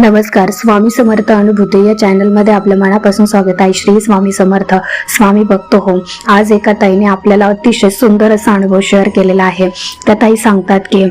नमस्कार स्वामी समर्थ अनुभूती या चॅनलमध्ये आपल्या मनापासून स्वागत आहे. श्री स्वामी समर्थ स्वामी भक्त हो. आज एका ताईने आपल्याला अतिशय सुंदर असा अनुभव शेअर केलेला आहे. त्या ताई सांगतात की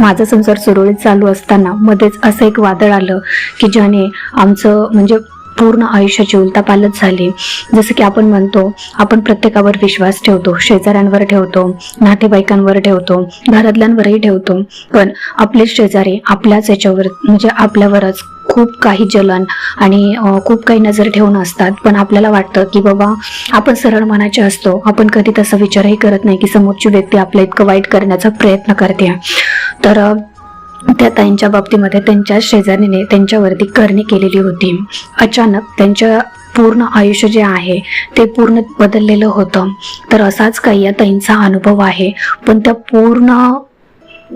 माझा संसार सुरळीत चालू असताना मध्येच असं एक वादळ आलं की ज्याने आमचं म्हणजे पूर्ण आयुष्याची उलतापालत झाली. जसं की आपण म्हणतो आपण प्रत्येकावर विश्वास ठेवतो शेजाऱ्यांवर ठेवतो नातेवाईकांवर ठेवतो घरातल्यांवरही ठेवतो. पण आपले शेजारी आपल्याच याच्यावर म्हणजे आपल्यावरच खूप काही जलन आणि खूप काही नजर ठेवून असतात. पण आपल्याला वाटतं की बाबा आपण सरळ मनाचे असतो. आपण कधी तसा विचारही करत नाही की समोरची व्यक्ती आपल्या इतकं वाईट करण्याचा प्रयत्न करते. तर त्या ताईंच्या बाबतीमध्ये त्यांच्या शेजारीने त्यांच्यावरती करणी केलेली होती. अचानक त्यांच्या पूर्ण आयुष्य जे आहे ते पूर्ण बदललेलं होतं. तर असाच काही या ताईंचा अनुभव आहे. पण त्या पूर्ण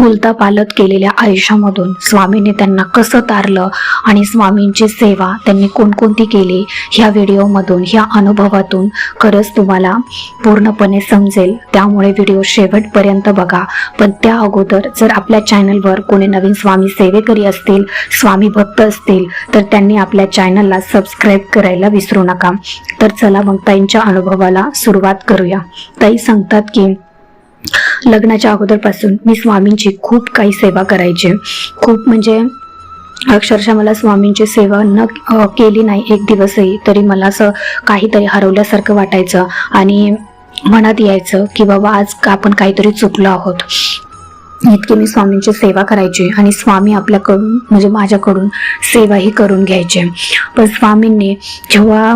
उलता पालत केलेल्या आयुष्यामधून स्वामीने त्यांना कसं तारलं आणि स्वामींची सेवा त्यांनी कोणकोणती केली ह्या व्हिडिओमधून ह्या अनुभवातून खरंच तुम्हाला पूर्णपणे समजेल. त्यामुळे व्हिडिओ शेवटपर्यंत बघा. पण त्या अगोदर जर आपल्या चॅनलवर कोणी नवीन स्वामी सेवेकरी असतील स्वामी भक्त असतील तर त्यांनी आपल्या चॅनलला सबस्क्राईब करायला विसरू नका. तर चला मग ताईंच्या अनुभवाला सुरुवात करूया. ताई सांगतात की लग्नाच्या अगोदरपासून मी स्वामींची खूप काही सेवा करायचे. खूप म्हणजे अक्षरशः मला स्वामींची सेवा न केली नाही एक दिवसही तरी मला असं काहीतरी हरवल्यासारखं वाटायचं आणि मनात यायचं की बाबा आज आपण काहीतरी चुकलो आहोत. इतकी मी स्वामींची सेवा करायची आणि स्वामी आपल्याकडून म्हणजे माझ्याकडून सेवाही करून घ्यायचे. पण स्वामींनी जेव्हा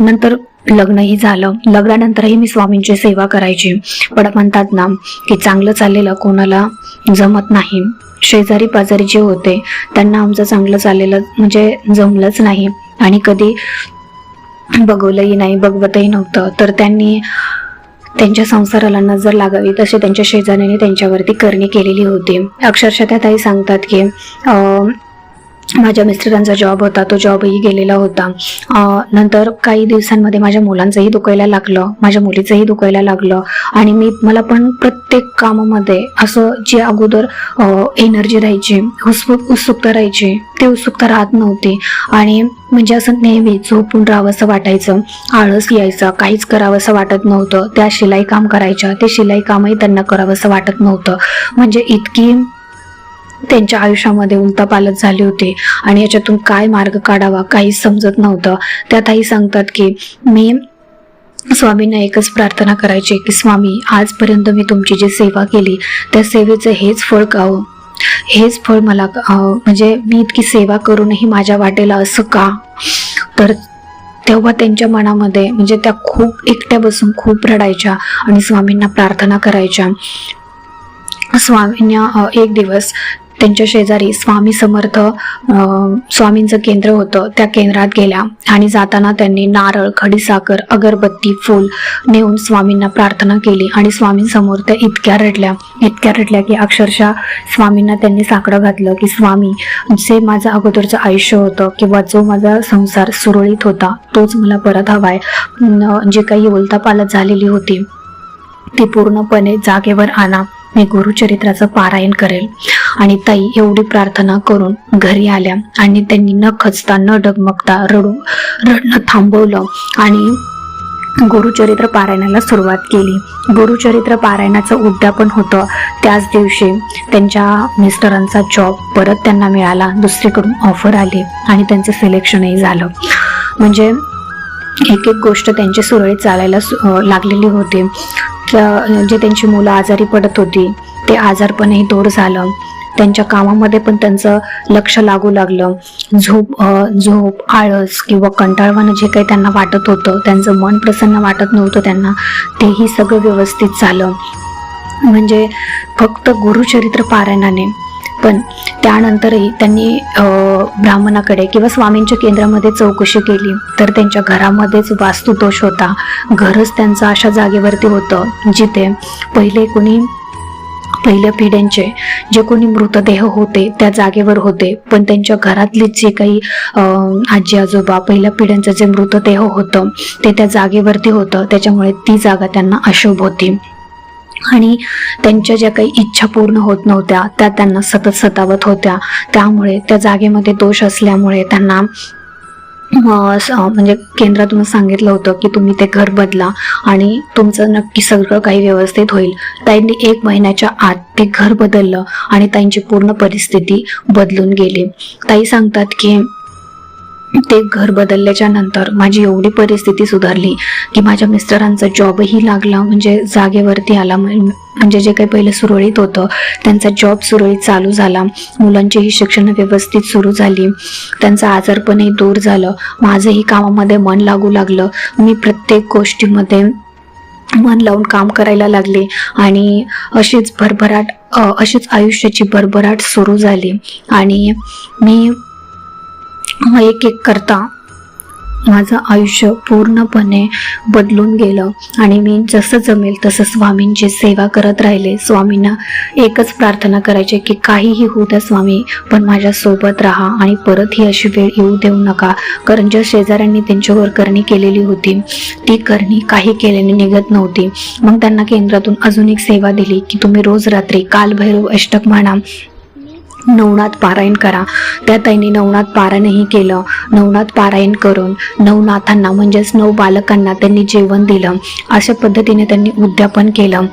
नंतर लग्नही झालं. लग्नानंतरही मी स्वामींची सेवा करायची. पण म्हणतात ना की चांगलं चाललेलं कोणाला जमत नाही. शेजारी पाजारी जे होते त्यांना आमचं चांगलं चाललेलं म्हणजे जमलंच नाही. आणि कधी बघवलंही नाही बघवतही नव्हतं. तर त्यांनी त्यांच्या संसाराला नजर लागावी तसे त्यांच्या शेजाऱ्याने त्यांच्यावरती करणी केलेली होती. अक्षरशः त्या ताई सांगतात की माझ्या मिस्टरांचा जॉब होता तो जॉबही गेलेला होता. नंतर काही दिवसांमध्ये माझ्या मुलांचंही दुखायला लागलं माझ्या मुलीचंही दुखायला लागलं. आणि मी मला पण प्रत्येक कामामध्ये असं जे अगोदर एनर्जी राहायची उत्सुक उत्सुकता राहायची ते उत्सुकता राहत नव्हती. आणि म्हणजे असं नेहमी झोपून राहावंसं वाटायचं आळस यायचा काहीच करावंसं वाटत नव्हतं. त्या शिलाई काम करायच्या ते शिलाई कामही त्यांना करावंसं वाटत नव्हतं. म्हणजे इतकी त्यांच्या आयुष्यामध्ये उलतापालत झाली होती. आणि याच्यातून काय मार्ग काढावा काहीच समजत नव्हतं. त्यातही सांगतात की मी स्वामींना एकच प्रार्थना करायची की स्वामी आजपर्यंत मी तुमची जी सेवा केली त्या सेवेचं हेच फळ कावं हो? हेच फळ मला म्हणजे मी इतकी सेवा करूनही माझ्या वाटेला असं का? तर तेव्हा त्यांच्या मनामध्ये म्हणजे त्या खूप एकट्या बसून खूप रडायच्या आणि स्वामींना प्रार्थना करायच्या. स्वामींना एक दिवस त्यांच्या शेजारी स्वामी समर्थ स्वामींचं केंद्र होतं. त्या केंद्रात गेल्या आणि जाताना त्यांनी नारळ खडीसाखर अगरबत्ती फूल नेऊन स्वामींना प्रार्थना केली आणि स्वामींसमोर त्या इतक्या रडल्या. इतक्या रडल्या की अक्षरशः स्वामींना त्यांनी साकडं घातलं की स्वामी जे माझं अगोदरचं आयुष्य होतं किंवा जो माझा संसार सुरळीत होता तोच मला परत हवाय न- जे काही उलतापालत झालेली होती ती पूर्णपणे जागेवर आणा. मी गुरुचरित्राचं पारायण करेल. आणि ताई एवढी प्रार्थना करून घरी आल्या आणि त्यांनी न खचता न डगमगता रडू रडणं थांबवलं आणि गुरुचरित्र पारायणाला सुरुवात केली. गुरुचरित्र पारायणाचं उद्यापन होतं. त्याच दिवशी त्यांच्या मिस्टरांचा जॉब परत त्यांना मिळाला. दुसरीकडून ऑफर आली आणि त्यांचं सिलेक्शनही झालं. म्हणजे एक एक गोष्ट त्यांची सुरळीत चालायला सु- लागलेली होती. जे त्यांची मुलं आजारी पडत होती ते आजारपणही दूर झालं. त्यांच्या कामामध्ये पण त्यांचं लक्ष लागू लागलं. झोप झोप आळस किंवा कंटाळवाणं जे काही त्यांना वाटत होतं त्यांचं मन प्रसन्न वाटत नव्हतं त्यांना तेही सगळं व्यवस्थित झालं. म्हणजे फक्त गुरुचरित्र पारायणाने पण त्यानंतरही त्यांनी ब्राह्मणाकडे किंवा स्वामींच्या केंद्रामध्ये चौकशी केली. तर त्यांच्या घरामध्येच वास्तुदोष होता. घरच त्यांचं अशा जागेवरती होतं जिथे पहिले कोणी पहिल्या पिढ्यांचे जे कोणी मृतदेह होते त्या जागेवर होते. पण त्यांच्या घरातले जे काही आजी आजोबा पहिल्या पिढ्यांचं जे मृतदेह होतं ते त्या जागेवरती होतं. त्याच्यामुळे ती जागा त्यांना अशुभ होती. आणि त्यांच्या ज्या काही इच्छा पूर्ण होत नव्हत्या त्या त्यांना सतत सतावत होत्या. त्यामुळे त्या जागेमध्ये दोष असल्यामुळे त्यांना म्हणजे केंद्रातून सांगितलं होतं की तुम्ही ते घर बदला आणि तुमचं नक्की सगळं काही व्यवस्थित होईल. त्यांनी एक महिन्याच्या आत ते घर बदललं आणि त्यांची पूर्ण परिस्थिती बदलून गेली. ताई सांगतात की ते घर बदलल्याच्या नंतर माझी एवढी परिस्थिती सुधारली की माझ्या मिस्टरांचा जॉबही लागला म्हणजे जागेवरती आला. म्हणजे जे काही पहिले सुरळीत होतं त्यांचा जॉब सुरळीत चालू झाला. मुलांचीही शिक्षण व्यवस्थित सुरू झाली. त्यांचं आजारपणही दूर झालं. माझंही कामामध्ये मन लागू लागलं. मी प्रत्येक गोष्टीमध्ये मन लावून काम करायला लागले आणि अशीच भरभराट अशीच आयुष्याची भरभराट सुरू झाली. आणि मी एक एक करता माझं आयुष्य पूर्णपणे बदलून गेलं. आणि मी जसं जमेल तसं स्वामींची सेवा करत राहिले. स्वामींना एकच प्रार्थना करायची की काहीही होऊ द्या स्वामी पण माझ्यासोबत राहा आणि परत ही अशी वेळ येऊ देऊ नका. कारण ज्या शेजाऱ्यांनी त्यांच्यावर करणी केलेली होती ती करणी काही केल्याने निघत नव्हती. मग त्यांना केंद्रातून अजून एक सेवा दिली की तुम्ही रोज रात्री कालभैरव अष्टक म्हणा नवनाथ पारायण करा. त्या ताईने नवनाथ पारायणही केलं. नवनाथ पारायण करून नवनाथांना म्हणजेच नऊ बालकांना त्यांनी जेवण दिलं. अशा पद्धतीने त्यांनी उद्यापन केलं.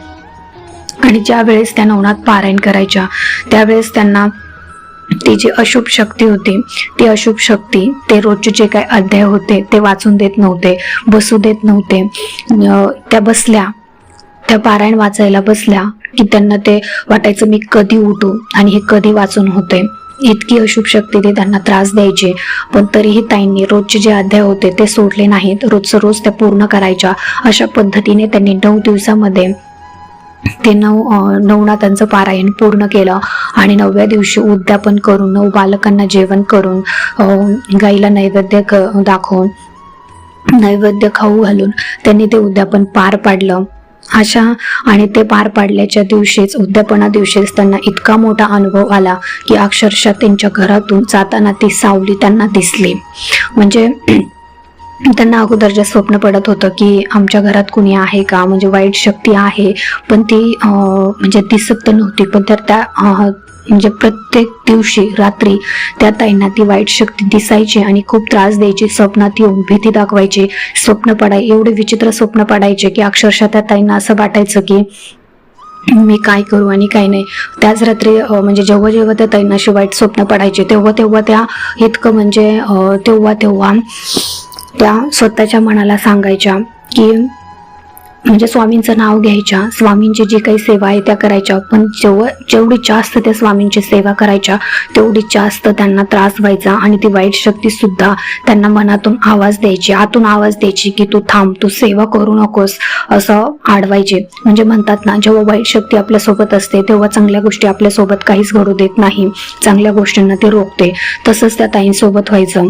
आणि ज्या वेळेस त्या नवनाथ पारायण करायच्या त्यावेळेस त्यांना ती जी अशुभ शक्ती होती ती अशुभ शक्ती ते रोजचे जे काही अध्याय होते ते वाचून देत नव्हते बसू देत नव्हते. त्या बसल्या त्या पारायण वाचायला बसल्या की त्यांना ते वाटायचं मी कधी उठू आणि हे कधी वाचून होते इतकी अशुभ शक्ती ते त्यांना त्रास द्यायचे. पण तरीही ताईंनी रोजचे जे अध्याय होते ते सोडले नाहीत. रोजचं रोज त्या पूर्ण करायच्या अशा पद्धतीने त्यांनी नऊ दिवसामध्ये ते नऊ नवनाथांचं पारायण पूर्ण केलं आणि नवव्या दिवशी उद्यापन करून नऊ बालकांना जेवण करून गाईला नैवेद्य क- दाखवून नैवेद्य खाऊ घालून त्यांनी ते उद्यापन पार पाडलं. अशा आणि ते पार पाडल्याच्या दिवशीच उद्यापना दिवशीच त्यांना इतका मोठा अनुभव आला की अक्षरशः त्यांच्या घरातून जाताना ती सावली त्यांना दिसली. म्हणजे त्यांना अगोदर जे स्वप्न पडत होतं की आमच्या घरात कुणी आहे का? म्हणजे वाईट शक्ती आहे पण ती म्हणजे दिसत तर नव्हती पण तर त्या म्हणजे प्रत्येक दिवशी रात्री त्या ताईंना ती वाईट शक्ती दिसायची आणि खूप त्रास द्यायची स्वप्नात येऊन भीती दाखवायची स्वप्न पडाय एवढे विचित्र स्वप्न पडायचे की अक्षरशः त्या ताईंना असं वाटायचं की मी काय करू आणि काय नाही. त्याच रात्री म्हणजे जेव्हा जेव्हा त्या ताईंनाशी वाईट स्वप्न पडायचे तेव्हा तेव्हा त्या इतकं म्हणजे तेव्हा तेव्हा त्या स्वतःच्या मनाला सांगायच्या की म्हणजे स्वामींचं नाव घ्यायच्या स्वामींची जी काही सेवा आहे त्या करायच्या. पण जेव्हा जेवढी जास्त त्या स्वामींची सेवा करायच्या तेवढी जास्त त्यांना त्रास व्हायचा आणि ती वाईट शक्ती सुद्धा त्यांना मनातून आवाज द्यायची. आतून आवाज द्यायची की तू थांब तू सेवा करू नकोस असं आडवायचे. म्हणजे म्हणतात ना जेव्हा वाईट शक्ती आपल्यासोबत असते तेव्हा चांगल्या गोष्टी आपल्यासोबत काहीच घडू देत नाही. चांगल्या गोष्टींना ते रोखते. तसंच त्या ताईंसोबत व्हायचं.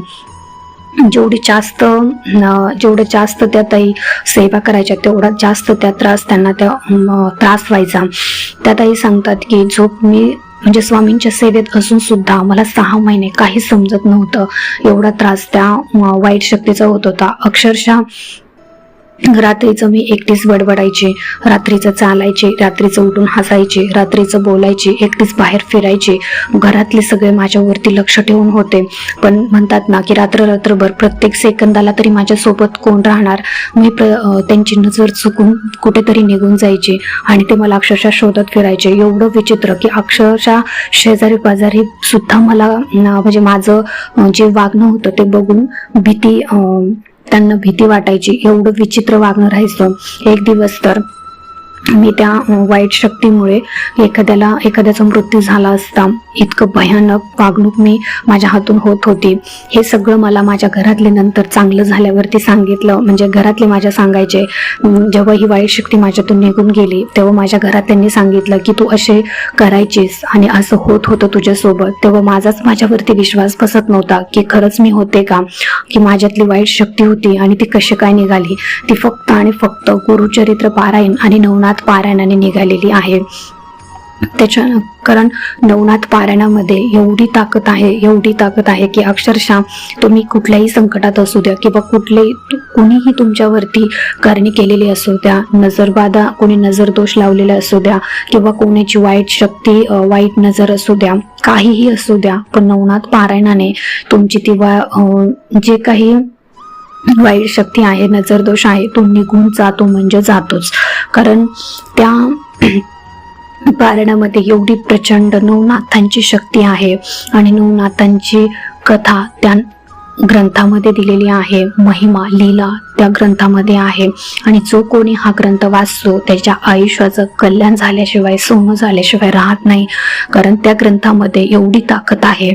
जेवढी जास्त जेवढं जास्त त्या ताई सेवा करायच्या तेवढा जास्त त्या त्रास त्यांना त्या त्रास व्हायचा. त्या ताई सांगतात की झोप मी म्हणजे स्वामींच्या सेवेत असून सुद्धा मला सहा महिने काही समजत नव्हतं. एवढा त्रास त्या वाईट शक्तीचा होत होता. अक्षरशः रात्रीचं मी एकटीच बडबडायचे रात्रीचं चालायचे रात्रीचं उठून हसायचे रात्रीचं बोलायचे एकटीच बाहेर फिरायचे. घरातले सगळे माझ्यावरती लक्ष ठेवून होते. पण म्हणतात ना की रात्र रात्रभर प्रत्येक सेकंदाला तरी माझ्यासोबत कोण राहणार? मी प्र त्यांची नजर चुकून कुठेतरी निघून जायचे आणि ते मला अक्षरशः शोधत फिरायचे. एवढं विचित्र की अक्षरशः शेजारी पाजारी सुद्धा मला म्हणजे माझं जे वागणं होतं ते बघून भीती त्यांना भीती वाटायची एवढं विचित्र वागणं राहायचं. एक दिवस तर मी त्या वाईट शक्तीमुळे एखाद्याला एखाद्याचा मृत्यू झाला असता इतकं भयानक वागणूक मी माझ्या हातून होत होती. हे सगळं मला माझ्या घरातले नंतर चांगलं झाल्यावरती सांगितलं. म्हणजे घरातले माझ्या सांगायचे जेव्हा ही वाईट शक्ती माझ्यातून निघून गेली तेव्हा माझ्या घरात त्यांनी सांगितलं की तू असे करायचीस आणि असं होत होतं तुझ्यासोबत. तेव्हा माझाच माझ्यावरती विश्वास बसत नव्हता की खरंच मी होते का? की माझ्यातली वाईट शक्ती होती आणि ती कशी काय निघाली? ती फक्त आणि फक्त गुरुचरित्र पारायण आणि नवनाथ पारायणाने निघालेली आहे. त्याच्या कारण नवनाथ पारायणामध्ये एवढी ताकद आहे एवढी ताकद आहे की अक्षरशः तुम्ही कुठल्याही संकटात असू द्या किंवा कुठलेही कुणीही तुमच्यावरती करणी केलेली असू द्या नजरबाधा कोणी नजरदोष लावलेला असू द्या किंवा कोणाची वाईट शक्ती वाईट नजर असू द्या काहीही असू द्या पण नवनाथ पारायणाने तुमची ती वा जे काही वाईट शक्ती आहे नजरदोष आहे तो निघून जातो म्हणजे जातोच. कारण त्या पारणामध्ये एवढी प्रचंड नवनाथांची शक्ती आहे आणि नवनाथांची कथा त्या ग्रंथामध्ये दिलेली आहे. महिमा लीला त्या ग्रंथामध्ये आहे. आणि जो कोणी हा ग्रंथ वाचतो त्याच्या आयुष्याचं कल्याण झाल्याशिवाय सोनं झाल्याशिवाय राहत नाही. कारण त्या ग्रंथामध्ये एवढी ताकद आहे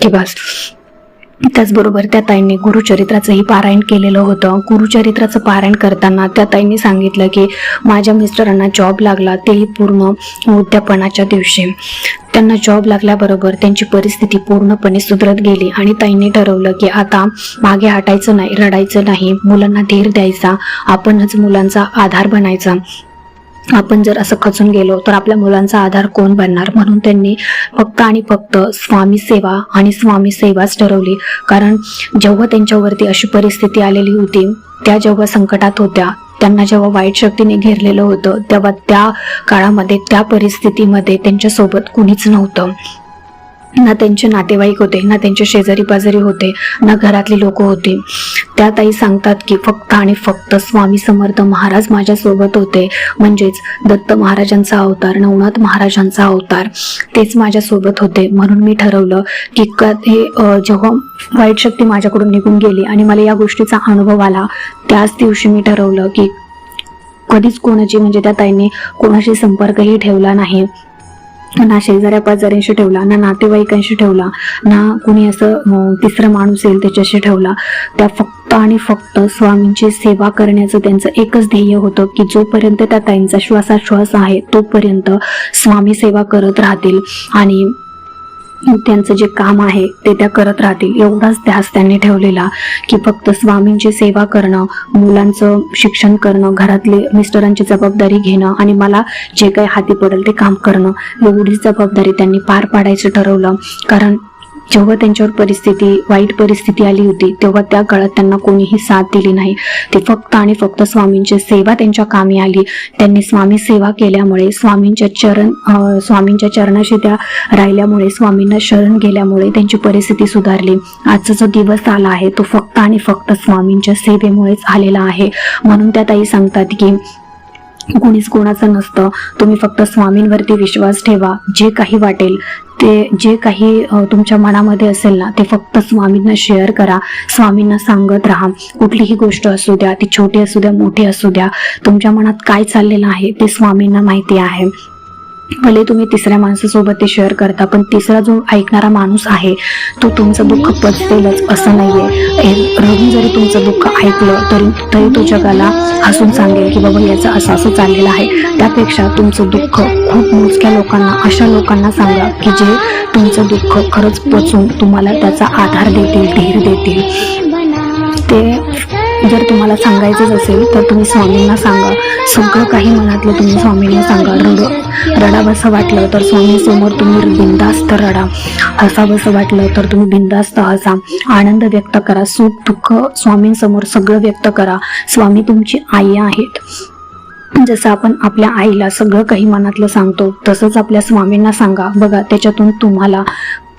की बस त्याचबरोबर त्या ताईंनी गुरुचरित्राचंही पारायण केलेलं होतं. गुरुचरित्राचं पारायण करताना त्या ताईंनी सांगितलं की माझ्या मिस्टरांना जॉब लागला तेही पूर्ण उद्यापनाच्या दिवशी. त्यांना जॉब लागल्याबरोबर त्यांची परिस्थिती पूर्णपणे सुधरत गेली आणि ताईंनी ठरवलं की आता मागे हटायचं नाही रडायचं नाही. मुलांना धीर द्यायचा. आपणच मुलांचा आधार बनायचा. आपण जर असं खचून गेलो तर आपल्या मुलांचा आधार कोण बनणार? म्हणून त्यांनी फक्त आणि फक्त स्वामी सेवा आणि स्वामी सेवाच ठरवली. कारण जेव्हा त्यांच्यावरती अशी परिस्थिती आलेली होती त्या जेव्हा संकटात होत्या त्यांना जेव्हा वाईट शक्तीने घेरलेलं होतं तेव्हा त्या काळामध्ये त्या परिस्थितीमध्ये त्यांच्यासोबत कुणीच नव्हतं. ना त्यांचे नातेवाईक होते ना त्यांचे शेजारी पाजारी होते ना घरातली लोक होते. त्या ताई सांगतात की फक्त आणि फक्त स्वामी समर्थ महाराज माझ्यासोबत होते. म्हणजेच दत्त महाराजांचा अवतार नवनाथ महाराजांचा अवतार तेच माझ्यासोबत होते. म्हणून मी ठरवलं की हे जेव्हा वाईट शक्ती माझ्याकडून निघून गेली आणि मला या गोष्टीचा अनुभव आला त्याच दिवशी मी ठरवलं की कधीच कोणाची म्हणजे त्या ताईंनी कोणाशी संपर्कही ठेवला नाही. ना शेजाऱ्या पाजाऱ्यांशी ठेवला ना नातेवाईकांशी ठेवला ना कुणी असं तिसरं तिसरा माणूस येईल त्याच्याशी ठेवला. त्या फक्त आणि फक्त स्वामींची सेवा करण्याचं त्यांचं एकच ध्येय होतं की जोपर्यंत त्या ताईंचा श्वासाश्वास आहे तोपर्यंत स्वामी सेवा करत राहतील. आणि त्यांचं जे काम आहे ते त्या करत राहतील. एवढाच ध्यास त्यांनी ठेवलेला की फक्त स्वामींची सेवा करणं मुलांचं शिक्षण करणं घरातले मिस्टरांची जबाबदारी घेणं आणि मला जे काही हाती पडेल ते काम करणं एवढीच जबाबदारी त्यांनी पार पाडायचं ठरवलं. कारण जेव्हा त्यांच्यावर परिस्थिती वाईट परिस्थिती आली होती तेव्हा त्या काळात त्यांना कोणीही साथ दिली नाही. ते फक्त आणि फक्त स्वामींची सेवा त्यांच्या कामी आली. त्यांनी स्वामी सेवा केल्यामुळे स्वामींच्या चरण स्वामींच्या चरणाशी त्या राहिल्यामुळे स्वामींना शरण गेल्यामुळे त्यांची परिस्थिती सुधारली. आजचा जो दिवस आला आहे तो फक्त आणि फक्त स्वामींच्या सेवेमुळेच आलेला आहे. म्हणून त्या ताई सांगतात की कोणीच कोणाचं नसतं. तुम्ही फक्त स्वामींवरती विश्वास ठेवा. जे काही वाटेल ते जे काही तुमच्या मनामध्ये असेल ना ते फक्त स्वामींना शेअर करा. स्वामींना सांगत राहा. कुठलीही गोष्ट असू द्या ती छोटी असू द्या मोठी असू द्या तुमच्या मनात काय चाललेलं आहे ते स्वामींना माहिती आहे. भले तुम्ही तिसऱ्या माणसासोबत ते शेअर करता पण तिसरा जो ऐकणारा माणूस आहे तो तुमचं दुःख पचतेलच असं नाहीये. हे रडून जरी तुमचं दुःख ऐकलं तरी तरी तो जगाला हसून सांगेल की बाबा याचं असं असं चाललेलं आहे. त्यापेक्षा तुमचं दुःख खूप मोजक्या लोकांना अशा लोकांना सांगा की जे तुमचं दुःख खरंच पचून तुम्हाला त्याचा आधार देतील धीर देतील. ते जर तुम्हाला सांगायचंच असेल तर तुम्ही स्वामींना सांगा. सगळं काही मनातलं तुम्ही स्वामींना सांगा रड रडावंसं वाटलं तर स्वामींसमोर तुम्ही बिंदास्त रडा. हसावंसं वाटलं तर तुम्ही बिंदास्त हसा. आनंद व्यक्त करा सुख दुःख स्वामींसमोर सगळं व्यक्त करा. स्वामी तुमची आई आहेत. जसं आपण आपल्या आईला सगळं काही मनातलं सांगतो तसंच आपल्या स्वामींना सांगा. बघा त्याच्यातून तुम्हाला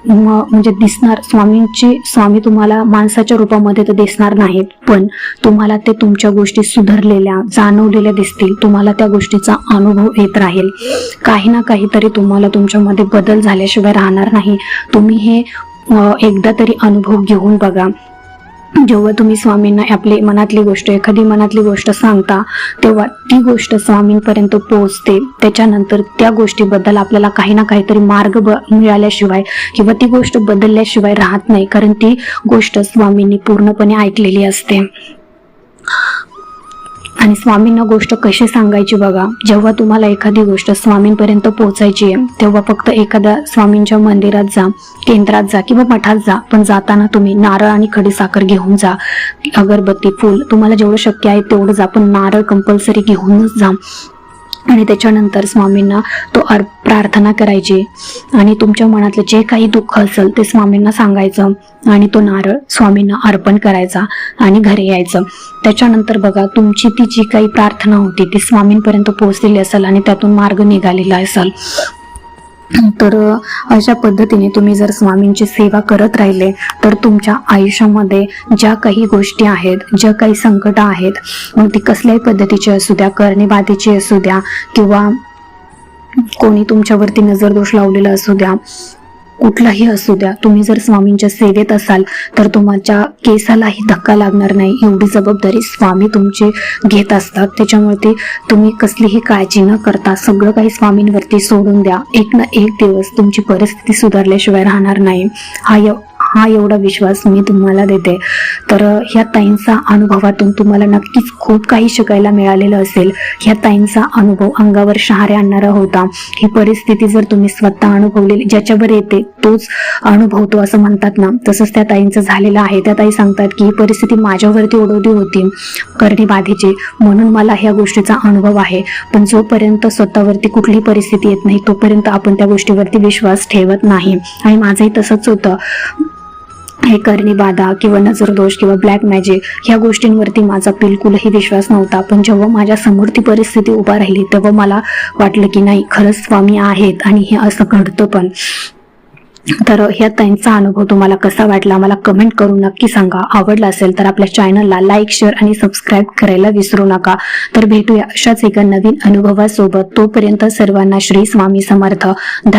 म्हणजे दिसणार स्वामींची स्वामी तुम्हाला माणसाच्या रूपामध्ये तर दिसणार नाहीत पण तुम्हाला ते तुमच्या गोष्टी सुधारलेल्या जाणवलेल्या दिसतील. तुम्हाला त्या गोष्टीचा अनुभव येत राहील. काही ना काहीतरी तुम्हाला तुमच्यामध्ये बदल झाल्याशिवाय राहणार नाही. तुम्ही हे एकदा तरी अनुभव घेऊन बघा. जेव्हा तुम्ही स्वामींना आपली मनातली गोष्ट एखादी मनातली गोष्ट सांगता तेव्हा ती गोष्ट स्वामींपर्यंत पोहोचते. त्याच्यानंतर त्या गोष्टीबद्दल आपल्याला काही ना काहीतरी मार्ग ब- मिळाल्याशिवाय किंवा ती गोष्ट बदलल्याशिवाय राहत नाही कारण ती गोष्ट स्वामींनी पूर्णपणे ऐकलेली असते. आणि स्वामींना गोष्ट कशी सांगायची बघा जेव्हा तुम्हाला एखादी गोष्ट स्वामींपर्यंत पोहोचायची आहे तेव्हा फक्त एखाद्या स्वामींच्या मंदिरात जा केंद्रात जा किंवा मठात जा पण जाताना तुम्ही नारळ आणि खडीसाखर घेऊन जा. अगरबत्ती फुल तुम्हाला जेवढं शक्य आहे तेवढं जा पण नारळ कंपल्सरी घेऊनच जा. आणि त्याच्यानंतर स्वामींना तो अर् प्रार्थना करायची. आणि तुमच्या मनातलं जे काही दुःख असेल ते स्वामींना सांगायचं. आणि तो नारळ स्वामींना अर्पण करायचा आणि घरी यायचं. त्याच्यानंतर बघा तुमची ती जी काही प्रार्थना होती ती स्वामींपर्यंत पोहोचलेली असेल आणि त्यातून मार्ग निघालेला असेल. तर अशा पद्धतीने तुम्ही जर स्वामींची सेवा करत राहिले तर तुमच्या आयुष्यामध्ये ज्या काही गोष्टी आहेत ज्या काही संकट आहेत मग ती कसल्याही पद्धतीची असू द्या करणेबाधीची असू द्या किंवा कोणी तुमच्यावरती नजरदोष लावलेला असू द्या कुठलाही असू द्या तुम्ही जर स्वामींच्या सेवेत असाल तर तुमच्या केसालाही धक्का लागणार नाही. एवढी जबाबदारी स्वामी तुमची घेत असतात. त्याच्यामुळे ते तुम्ही कसलीही काळजी न करता सगळं काही स्वामींवरती सोडून द्या. एक ना एक दिवस तुमची परिस्थिती सुधारल्याशिवाय राहणार नाही. हा एव हा एवढा विश्वास मी तुम्हाला देते. तर ह्या ताईंचा अनुभवातून तुम्हाला नक्कीच खूप काही शिकायला मिळालेलं असेल. ह्या ताईंचा अनुभव अंगावर शहारे आणणारा होता. ही परिस्थिती जर तुम्ही स्वतः अनुभवलेली ज्याच्यावर येते तोच अनुभवतो असं म्हणतात ना तसंच त्या ताईंचं झालेलं आहे. त्या ताई सांगतात की ही परिस्थिती माझ्यावरती ओढवली होती करणी बाधेची. म्हणून मला ह्या गोष्टीचा अनुभव आहे. पण जोपर्यंत स्वतःवरती कुठली परिस्थिती येत नाही तोपर्यंत आपण त्या गोष्टीवरती विश्वास ठेवत नाही. आणि माझंही तसंच होतं. हे करणी बाधा किंवा नजरदोष किंवा ब्लॅक मॅजिक ह्या गोष्टींवरती माझा बिलकुलही विश्वास नव्हता. पण जेव्हा माझ्यासमोर ती परिस्थिती उभा राहिली तेव्हा मला वाटलं की नाही खरंच स्वामी आहेत आणि हे असं घडतं पण. तर ह्या त्यांचा अनुभव तुम्हाला कसा वाटला? मला कमेंट करून नक्की सांगा. आवडला असेल तर आपल्या चॅनलला लाईक शेअर आणि सबस्क्राईब करायला विसरू नका. तर भेटूया अशाच एका नवीन अनुभवासोबत. तोपर्यंत सर्वांना श्री स्वामी समर्थ. धन्यवाद.